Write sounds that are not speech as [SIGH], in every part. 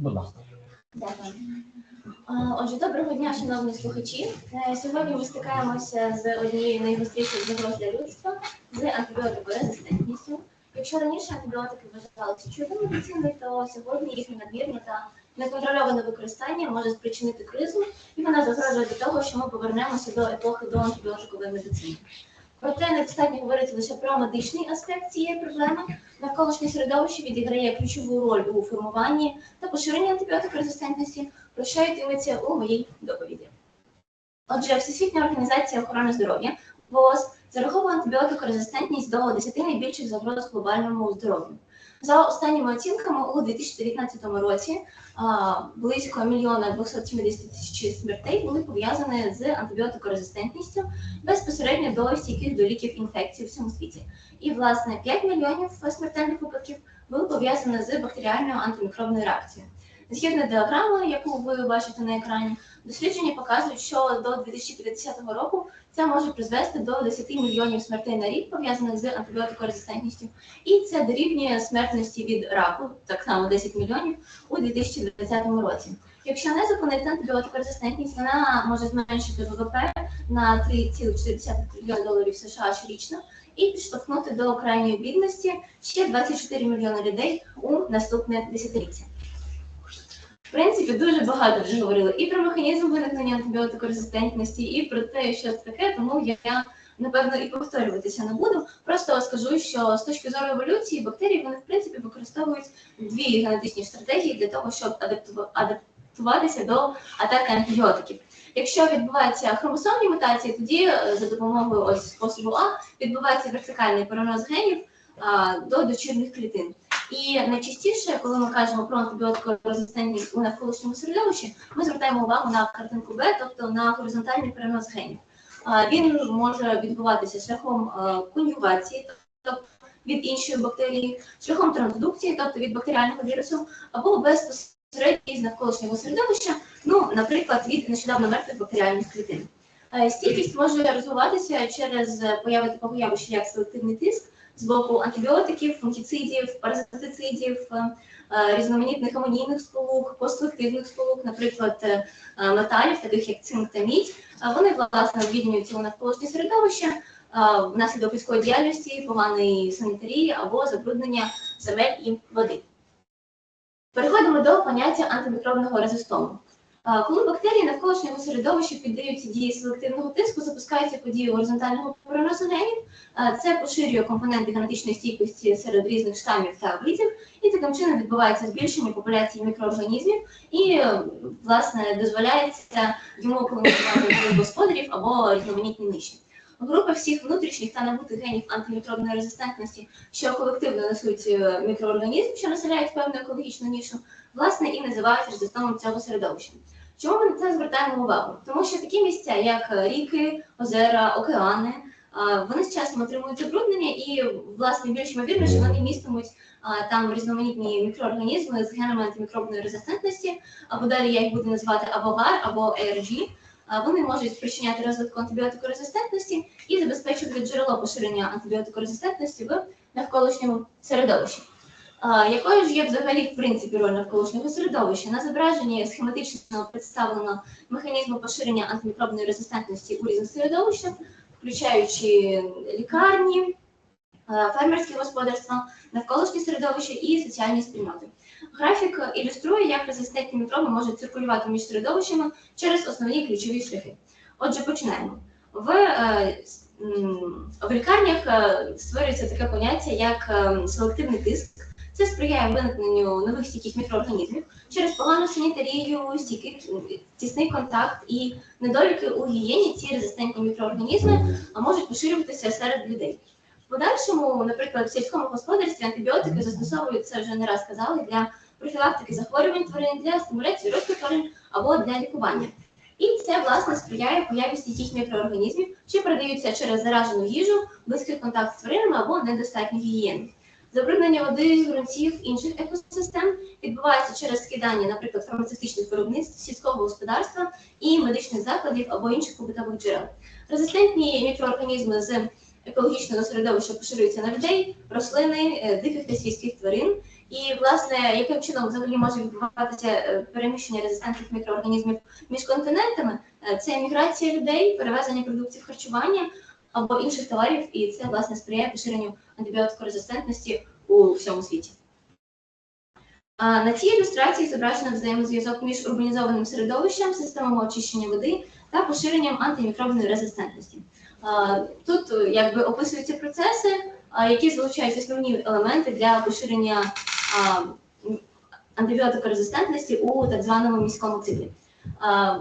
Будь ласка. Дякую. Отже, доброго дня, шановні слухачі. Е, Сьогодні ми стикаємося з однією найгостріших загроз для людства з антибіотикорезистентністю. Якщо раніше антибіотики вважалися чудом медицини, то сьогодні їхнє надмірне та неконтрольоване використання може спричинити кризу, і вона загрожує до того, що ми повернемося до епохи до антибіотикової медицини. Проте недостатньо говорити лише про медичний аспект цієї проблеми. Навколишнє середовище відіграє ключову роль у формуванні та поширенні антибіотикорезистентності, про що йтиметься у моїй доповіді. Отже, Всесвітня організація охорони здоров'я ВООЗ зараховує антибіотикорезистентність до 10 найбільших загроз глобальному здоров'ю. За останніми оцінками, у 2019 році близько мільйона 270 тисяч смертей були пов'язані з антибіотикорезистентністю безпосередньо до стійких до ліків інфекцій у всьому світі. І, власне, 5 мільйонів смертельних випадків були пов'язані з бактеріальною антимікробною реакцією. Згідно діаграми, яку ви бачите на екрані, дослідження показують, що до 2050 року це може призвести до 10 мільйонів смертей на рік, пов'язаних з антибіотикорезистентністю, і це дорівнює смертності від раку, так само 10 мільйонів у 2020 році. Якщо не зупинити антибіотикорезистентність, вона може зменшити ВВП на 3,4 трильйона доларів США щорічно і підштовхнути до крайньої бідності ще 24 мільйони людей у наступне десятиліття. В принципі, дуже багато вже говорили і про механізм виникнення антибіотикорезистентності, і про те, що це таке, тому я напевно і повторюватися не буду. Просто скажу, що з точки зору еволюції бактерії вони в принципі використовують дві генетичні стратегії для того, щоб адапту- адаптуватися до атаки антибіотиків. Якщо відбуваються хромосомні мутації, тоді е, за допомогою ось способу А відбувається вертикальний перенос генів а, до дочірних клітин. І найчастіше, коли ми кажемо про антибіотикорезистентність у навколишньому середовищі, ми звертаємо увагу на картинку Б, тобто на горизонтальний перенос генів. Він може відбуватися шляхом е, конюгації, тобто від іншої бактерії, шляхом трансдукції, тобто від бактеріального вірусу, або безпосередньо із навколишнього середовища, ну, наприклад, від нещодавно мертвих бактеріальних клітин. Е, Стійкість може розвиватися через появи такого явища, як селективний тиск з боку антибіотиків, фунгіцидів, паразитицидів, е, різноманітних амонійних сполук, постселективних сполук, наприклад, е, е, металів, таких як цинк та мідь. Е, Вони власне об'єднуються у навколишнє середовище е, внаслідок людської діяльності, поганої санітарії або забруднення земель і води. Переходимо до поняття антимікробного резистому. Коли бактерії навколишнього середовища піддаються дії селективного тиску, запускаються події горизонтального переносу генів. Це поширює компоненти генетичної стійкості серед різних штамів та видів, і таким чином відбувається збільшення популяції мікроорганізмів і, власне, дозволяється йому колонізувати господарів або різноманітні ниші. Група всіх внутрішніх та набутих генів антимікробної резистентності, що колективно несуть е, мікроорганізм, що населяють певну екологічну нішу, власне, і називають резистомом цього середовища. Чому ми на це звертаємо увагу? Тому що такі місця, як е, ріки, озера, океани, вони з часом отримують забруднення, і власне більш ймовірно, що вони містимуть там різноманітні мікроорганізми з генами антимікробної резистентності, або далі я їх буду називати або ГАР, або ARG. Вони можуть спричиняти розвитку антибіотикорезистентності і забезпечувати джерело поширення антибіотикорезистентності в навколишньому середовищі. Якою ж є взагалі в принципі роль навколишнього середовища? На зображенні схематично представлено механізми поширення антимікробної резистентності у різних середовищах, включаючи лікарні, фермерські господарства, навколишнє середовище і соціальні спільноти. Графік ілюструє, як резистентні мікроби можуть циркулювати між середовищами через основні ключові шляхи. Отже, починаємо. В, е, в лікарнях е, створюється таке поняття, як е, селективний тиск. Це сприяє виникненню нових стійких мікроорганізмів через погану санітарію, стійкий тісний контакт і недоліки у гігієні. Ці резистентні мікроорганізми можуть поширюватися серед людей. В подальшому, наприклад, в сільському господарстві антибіотики застосовуються вже не раз казали для профілактики захворювань тварин, для стимуляції росту тварин або для лікування. І це власне сприяє появі стійких мікроорганізмів, що передаються через заражену їжу, близький контакт з тваринами або недостатню гігієну. Забруднення води, ґрунтів, інших екосистем відбувається через скидання, наприклад, фармацевтичних виробництв, сільського господарства і медичних закладів або інших побутових джерел. Резистентні мікроорганізми з екологічного середовища поширюються на людей, рослини, е, диких та свійських тварин. І, власне, яким чином взагалі може відбуватися е, переміщення резистентних мікроорганізмів між континентами? Е, Це міграція людей, перевезення продуктів харчування або інших товарів, і це власне сприяє поширенню антибіотикорезистентності у всьому світі. На цій ілюстрації зображено взаємозв'язок між урбанізованим середовищем, системами очищення води та поширенням антимікробної резистентності. Тут е, якби описуються процеси, які залучають основні елементи для поширення антибіотикорезистентності у так званому міському циклі.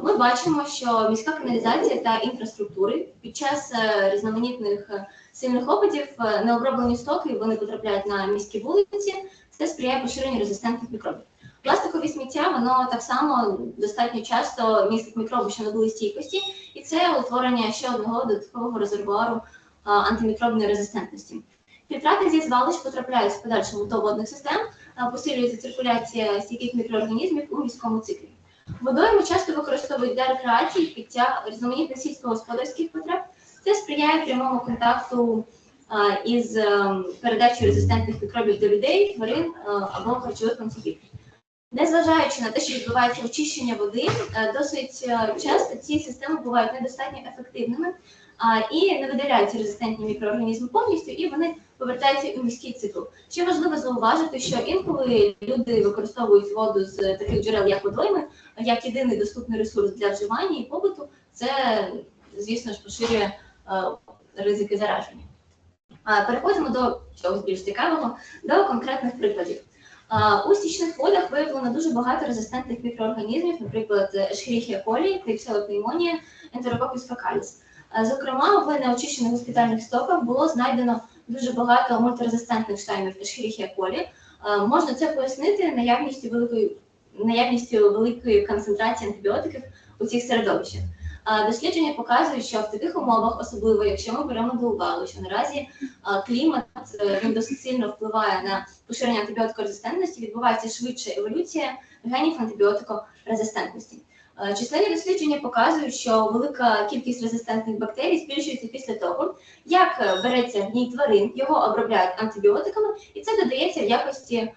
Ми бачимо, що міська каналізація та інфраструктури під час е, різноманітних е, сильних опадів е, необроблені стоки вони потрапляють на міські вулиці. Це сприяє поширенню резистентних мікробів. Пластикові сміття воно так само достатньо часто містить мікроби, що набули стійкості, і це утворення ще одного додаткового резервуару антимікробної резистентності. Фільтрати зі звалищ потрапляють в подальшому до водних систем, а, посилюється циркуляція стійких мікроорганізмів у міському циклі. Водойми часто використовують для рекреації, пиття різноманітних сільськогосподарських потреб. Це сприяє прямому контакту із ем, передачею резистентних мікробів до людей, тварин а, або харчових ланцюгів. Незважаючи на те, що відбувається очищення води, е, досить е, часто ці системи бувають недостатньо ефективними і не видаляються резистентні мікроорганізми повністю, і вони повертаються у міський цикл. Ще важливо зауважити, що інколи люди використовують воду з таких джерел, як водойми, як єдиний доступний ресурс для вживання і побуту. Це, звісно ж, поширює е, ризики зараження. Переходимо до чогось більш цікавого, до конкретних прикладів. У стічних водах виявлено дуже багато резистентних мікроорганізмів, наприклад, Escherichia coli, pneumonia, Enterococcus faecalis. Зокрема, в неочищених госпітальних стоках було знайдено дуже багато мультирезистентних штамів Escherichia. А, Можна це пояснити наявністю великої наявністю великої концентрації антибіотиків у цих середовищах. Дослідження показують, що в таких умовах, особливо якщо ми беремо до уваги, що наразі клімат е, він досить сильно впливає на поширення антибіотикорезистентності, відбувається швидша еволюція генів антибіотикорезистентності. Численні дослідження показують, що велика кількість резистентних бактерій збільшується після того, як е, береться гній тварин, його обробляють антибіотиками, і це додається в якості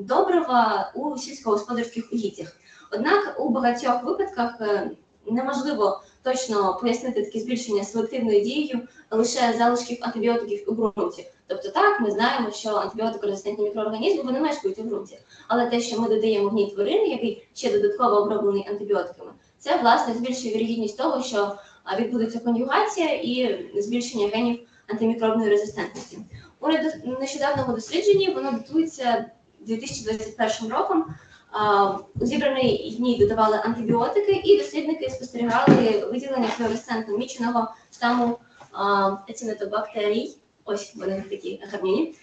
добрива у сільськогосподарських угіддях. Однак у багатьох випадках е, неможливо точно пояснити таке збільшення селективною дією лише залишків антибіотиків у ґрунті. Тобто, так ми знаємо, що антибіотикорезистентні мікроорганізми вони мешкають у ґрунті, але те, що ми додаємо в ній тварини, який ще додатково оброблений антибіотиками, це власне збільшує вірогідність того, що відбудеться конюгація і збільшення генів антимікробної резистентності. У нещодавному дослідженні воно датується 2021 роком. Зібраний гній додавали антибіотики, і дослідники спостерігали виділення флуоресцентно міченого штаму ецинетобактерій. Ось вони такі гарні.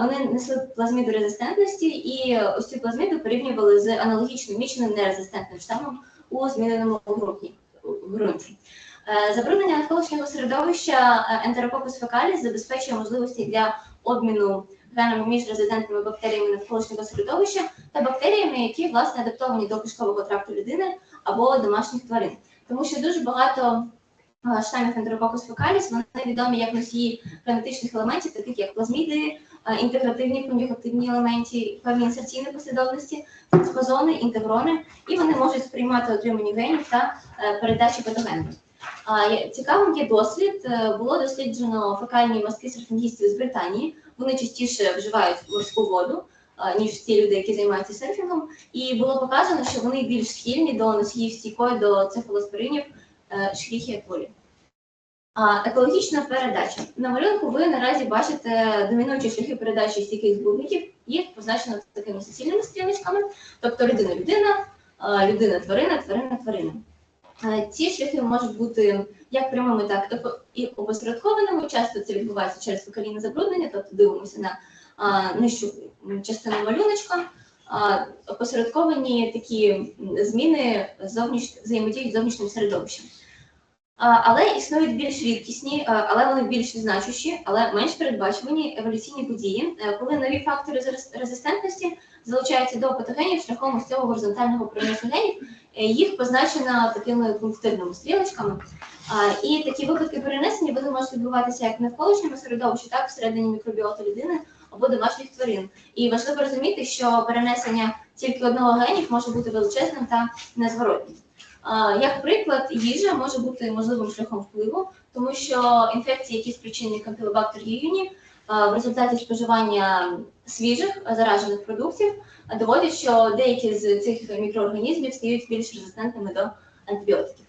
Вони несли плазміду резистентності, і ось цю плазміду порівнювали з аналогічним міченим нерезистентним штамом у зміненому ґрунті. Е, Забруднення навколишнього середовища е, Enterococcus faecalis забезпечує можливості для обміну генами між резидентними бактеріями навколишнього середовища та бактеріями, які власне адаптовані до кишкового тракту людини або домашніх тварин. Тому що дуже багато е, штамів Enterococcus faecalis, вони відомі як носії генетичних елементів, таких як плазміди, е, інтегративні конюгативні елементи, певні інсерційні послідовності, фосфозони, інтегрони, і вони можуть сприймати отримані генів та е, передачу патогенів. Цікавим є дослід. Е, Було досліджено фекальні мазки серфінгістів з Британії. Вони частіше вживають морську воду, ніж ті люди, які займаються серфінгом. І було показано, що вони більш схильні до носіїв стійкої до цефалоспоринів шкіхія колі. А, екологічна передача. На малюнку ви наразі бачите домінуючі шляхи передачі стійких збудників. Їх позначено такими суцільними стрілочками, тобто людина-людина, людина-тварина, тварина-тварина. Е, Ці шляхи можуть бути як прямими, так і по- опосередкованими. Часто це відбувається через фекалійне забруднення, тобто дивимося на нижчу частину малюночка. Опосередковані такі зміни зовніш... взаємодіють з зовнішнім середовищем. Але існують більш рідкісні, але вони більш значущі, але менш передбачувані еволюційні події, е, коли нові фактори резистентності залучаються до патогенів шляхом ось цього горизонтального переносу генів. Е, Їх позначено такими пунктирними стрілочками. І такі випадки перенесення вони можуть відбуватися як в навколишньому середовищі, так всередині мікробіоту людини або домашніх тварин. І важливо розуміти, що перенесення тільки одного генів може бути величезним та незворотнім. Як приклад, їжа може бути можливим шляхом впливу, тому що інфекції, які спричинені кампілобактер юні, в результаті споживання свіжих заражених продуктів, а, доводять, що деякі з цих мікроорганізмів стають більш резистентними до антибіотиків.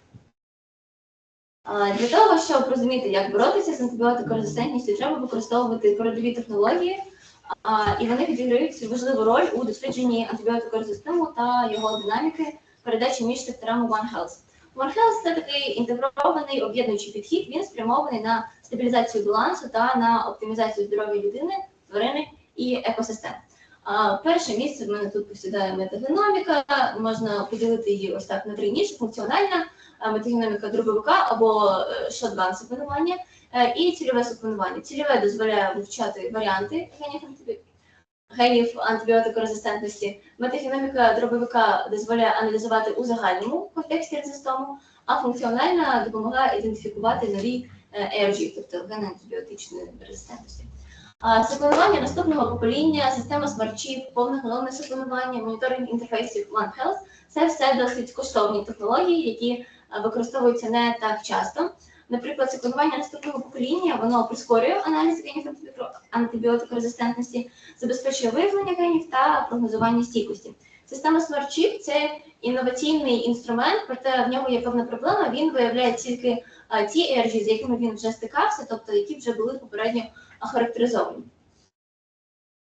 Для того, щоб розуміти, як боротися з антибіотикорезистентністю, треба використовувати передові технології, і вони відіграють важливу роль у дослідженні антибіотикорезистему та його динаміки передачі між секторами One Health. One Health – це такий інтегрований об'єднуючий підхід. Він спрямований на стабілізацію балансу та на оптимізацію здоров'я людини, тварини і екосистем. А, Перше місце в мене тут посідає метагеноміка. Можна поділити її ось так на три ніші: функціональна метагеноміка дробовика або е, шотган секвенування е, і цільове секвенування. Цільове дозволяє вивчати варіанти генів генів антибіотикорезистентності. Метагеноміка дробовика дозволяє аналізувати у загальному контексті резистому, а функціональна допомагає ідентифікувати нові е, тобто гени антибіотичної резистентності. Секвенування наступного покоління, система смарчів, повне головне секвенування, моніторинг інтерфейсів One Health – це все досить коштовні технології, які використовуються не так часто. Наприклад, секвенування наступного покоління воно прискорює аналіз генів антибіотикорезистентності, забезпечує виявлення генів та прогнозування стійкості. Система смарчів це інноваційний інструмент, проте в ньому є певна проблема. Він виявляє тільки ті ERG, з якими він вже стикався, тобто які вже були попередньо охарактеризовані.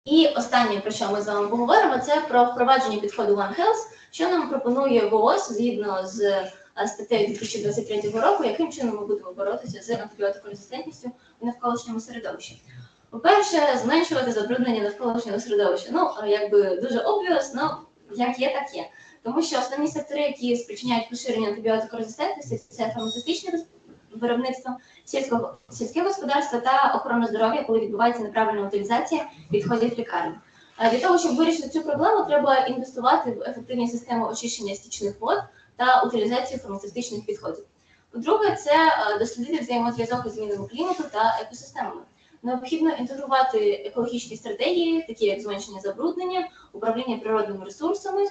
І останнє, про що ми з вами поговоримо, це про впровадження підходу One Health, що нам пропонує ВООЗ згідно з е, статтею 2023 року, яким чином ми будемо боротися з антибіотикорезистентністю у навколишньому середовищі. По-перше, зменшувати забруднення навколишнього середовища. Ну, е, якби дуже obvious, ну як є, так є. Тому що основні сектори, які спричиняють поширення антибіотикорезистентності, це фармацевтичне вис- виробництво, сільського сільське господарство та охорона здоров'я, коли відбувається неправильна утилізація відходів лікарні. Е, Для того, щоб вирішити цю проблему, треба інвестувати в ефективні системи очищення стічних вод та утилізацію фармацевтичних відходів. По-друге, це е, дослідити взаємозв'язок із змінами клімату та екосистемами. Необхідно інтегрувати екологічні стратегії, такі як зменшення забруднення, управління природними ресурсами,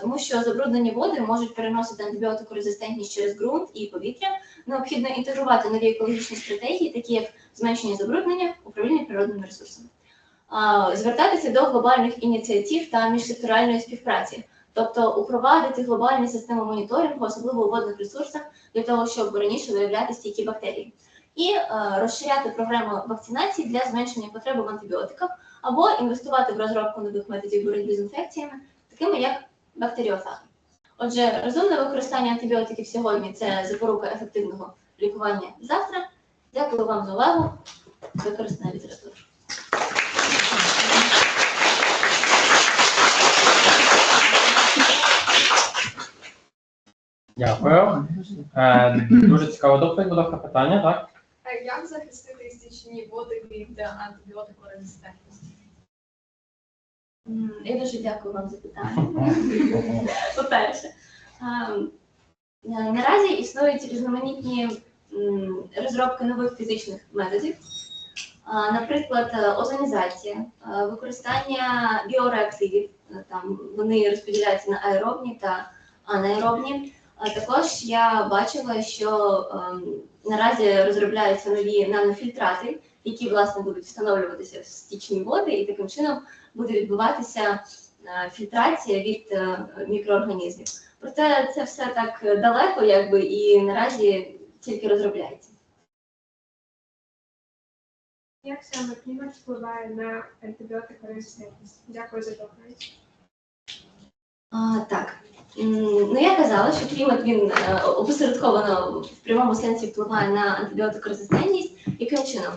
тому що забруднені води можуть переносити антибіотикорезистентність через ґрунт і повітря. Необхідно інтегрувати нові екологічні стратегії, такі як зменшення забруднення, управління природними ресурсами. Звертатися до глобальних ініціатив та міжсекторальної співпраці, тобто упровадити глобальні системи моніторингу, особливо у водних ресурсах, для того, щоб раніше виявляти стійкі бактерії. І е, розширяти програму вакцинації для зменшення потреби в антибіотиках або інвестувати в розробку нових методів боротьби з інфекціями, такими як бактеріофаги. Отже, розумне використання антибіотиків сьогодні це запорука ефективного лікування завтра. Дякую вам за увагу. Використана література. Дякую. Е, дуже цікава доповідь, будь ласка, питання, так? Як захистити стічні води від антибіотикорезистентності? Я дуже дякую вам за питання. [LAUGHS] По-перше, наразі існують різноманітні розробки нових фізичних методів. Наприклад, е, озонізація, е, використання біореактивів. Е, Там вони розподіляються на аеробні та анаеробні. Також я бачила, що ем, наразі розробляються нові нанофільтрати, які власне будуть встановлюватися в стічні води, і таким чином буде відбуватися е, фільтрація від е, мікроорганізмів. Проте це все так далеко, якби і наразі тільки розробляється. Як саме клімат впливає на антибіотикорезистентність? Дякую за доповідь. Так. Ну, я казала, що клімат він е, опосередковано в прямому сенсі впливає на антибіотикорезистентність. Яким чином?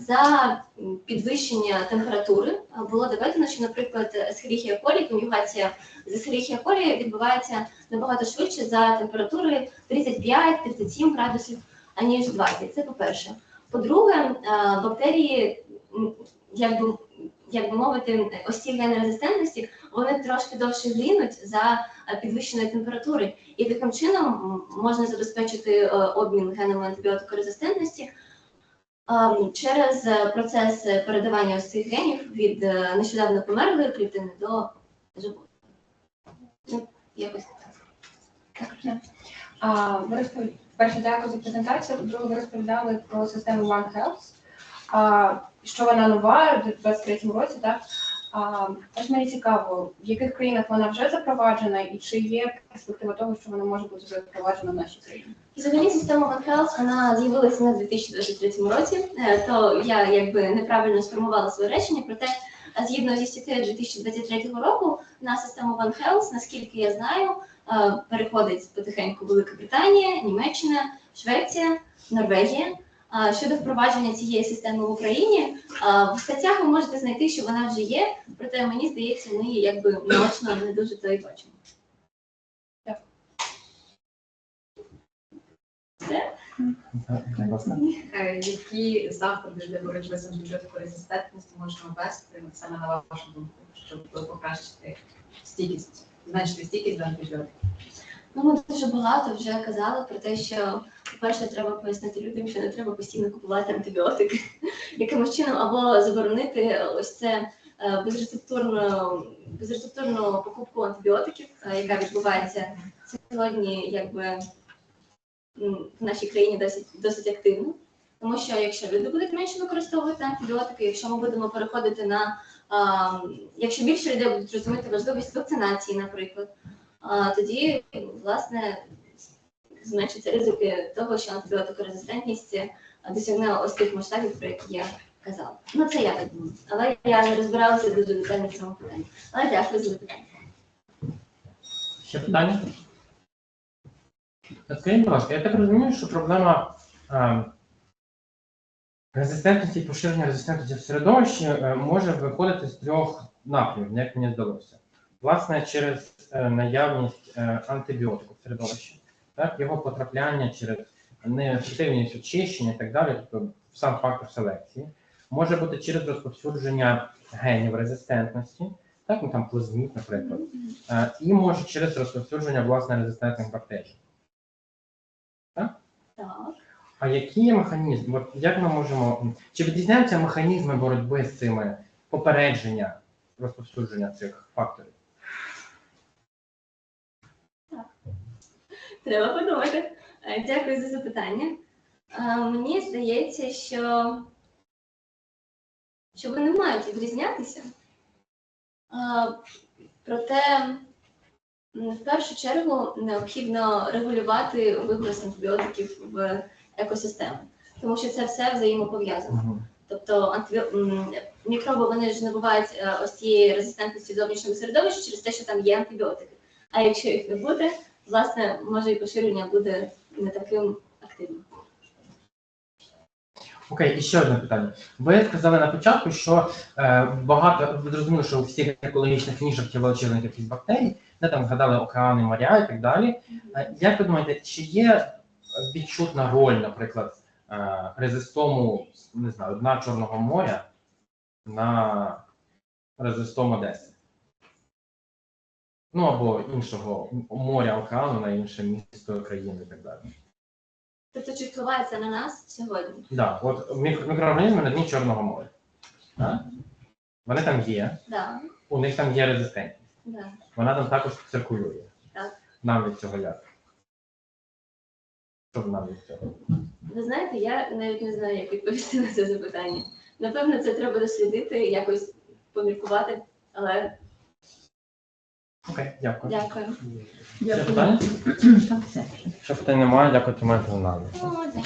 За підвищення температури було доведено, що, наприклад, Escherichia coli, конюгація з Escherichia coli відбувається набагато швидше за температури 35-37 градусів, аніж 20. Це по-перше. По-друге, е, бактерії, як би, як би мовити, ось ці гени резистентності, вони трошки довше гинуть за е, підвищеної температури, і таким чином можна забезпечити е, обмін генами антибіотикорезистентності через е, процес передавання ось цих генів від нещодавно померлої клітини до живої. Ну, якось так. Так. Ви розпові... Перше, дякую за презентацію. Друге, ви розповідали про систему One Health, що вона нова в 2023 році, так? А, теж мені цікаво, в яких країнах вона вже запроваджена і чи є перспектива того, що вона може бути запроваджена в нашій країні? Взагалі система One Health, вона з'явилася на 2023 році, Е, то я якби неправильно сформувала своє речення, проте е, згідно зі статтею 2023 року на систему One Health, наскільки я знаю, е, переходить потихеньку Велика Британія, Німеччина, Швеція, Норвегія. Щодо впровадження цієї системи в Україні, в статтях ви можете знайти, що вона вже є, проте мені здається, ми її якби наочно не дуже то й бачимо. Будь. Е, Які заходи для боротьби з антибіотикорезистентністю можна ввести саме на вашу думку, щоб покращити стійкість, зменшити стійкість до антибіотиків? Ну, ми дуже багато вже казали про те, що по-перше, треба пояснити людям, що не треба постійно купувати антибіотики [LAUGHS] якимось чином, або заборонити ось це е, безрецептурну, безрецептурну покупку антибіотиків, е, яка відбувається сьогодні, якби в нашій країні досить досить активно. Тому що якщо люди будуть менше використовувати антибіотики, якщо ми будемо переходити на а, якщо більше людей будуть розуміти важливість вакцинації, наприклад, тоді власне зменшаться ризики того, що антибіотикорезистентність досягне ось тих масштабів, про які я казала. Ну це я так думаю. Але я не розбиралася дуже детально в цьому питанні. Але дякую за запитання. Ще питання? Скажіть, будь ласка, я так розумію, що проблема е, резистентності і поширення резистентності в середовищі е, може виходити з трьох напрямів, як мені здалося. Власне, через е, наявність е, антибіотику в середовищі, так, його потрапляння через неефективність очищення і так далі, тобто сам фактор селекції, може бути через розповсюдження генів резистентності, так, ну там плазміт, наприклад. Е, і може через розповсюдження власне резистентних бактерій. Так. А які є механізми? От як ми можемо чи відрізняються механізми боротьби з цими попередження розповсюдження цих факторів? Треба подумати. Е, Дякую за запитання. Е, Мені здається, що, що вони мають відрізнятися. Е, Проте, в першу чергу, необхідно регулювати виброс антибіотиків в екосистему, тому що це все взаємопов'язано. Тобто антибі... мікроби вони ж набувають ось цієї резистентності в зовнішньому середовищі через те, що там є антибіотики. А якщо їх не буде, власне, може і поширення буде не таким активним. Окей, і ще одне питання. Ви сказали на початку, що е, багато ви зрозуміли, що у всіх екологічних нішах є величезна кількість бактерій, де там згадали океани, моря і так далі. Е, як ви думаєте, чи є відчутна роль, наприклад, е, резистому, не знаю, дна Чорного моря на резистом Одеси? Ну або іншого моря, океану на інше місто країни і так далі. Тобто, чи впливає це на нас сьогодні? Да, от мікро- мікроорганізми на дні Чорного моря. Так? Вони там є, Да, у них там є резистентність. да. Вона там також циркулює. Так. Нам від цього як? Що нам від цього? Ви знаєте, я навіть не знаю, як відповісти на це запитання. Напевно, це треба дослідити, якось поміркувати, але Окей, дякую. дякую. Ще питання? Ще питань немає, дякую, тримайте за нами. О, дякую.